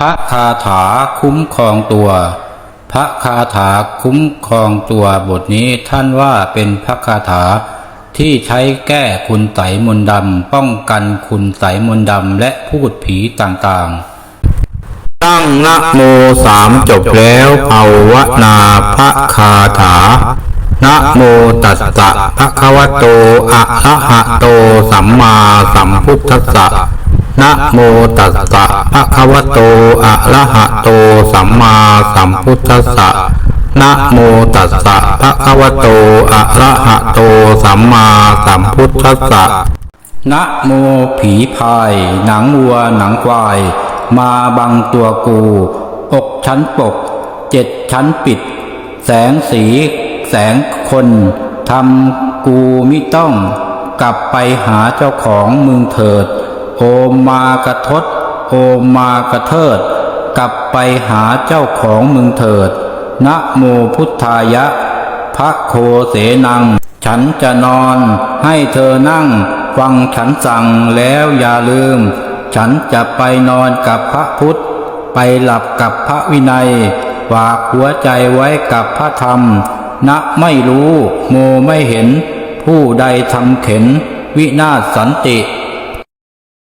พระคาถาคุ้มครองตัว พระคาถาคุ้มครองตัวบทนี้ท่านว่าเป็นพระคาถาที่ใช้แก้คุณไสยมนต์ดำป้องกันคุณไสยมนต์ดำและพูดผีต่างๆ ตั้งนะโมสามจบแล้วภาวนาพระคาถานะโมตัสสะภะคะวะโตอะระหะโตสัมมาสัมพุทธัสสะ นะโมตัสสะภะคะวะโตอะระหะโตสัมมาสัมพุทธัสสะนะโมตัสสะภะคะวะโตอะระหะโตสัมมาสัมพุทธัสสะนะโมผีพาย หนังวัวหนังควาย มาบังตัวกู อกชั้นปก เจ็ดชั้นปิด แสงสี แสงคนทำกูไมิต้อง กลับไปหาเจ้าของมึงเถิด โอมมากระทดโอมมากระเทิด กลับไปหาเจ้าของมึงเถิด นะโมพุทธายะ พระโคเสนัง ฉันจะนอนให้เธอนั่ง ฟังฉันสั่งแล้วอย่าลืม ฉันจะไปนอนกับพระพุทธ ไปหลับกับพระวินัย ฝากหัวใจไว้กับพระธรรมณไม่รู้ โมไม่เห็น ผู้ใดทำเข็น วินาศสันติ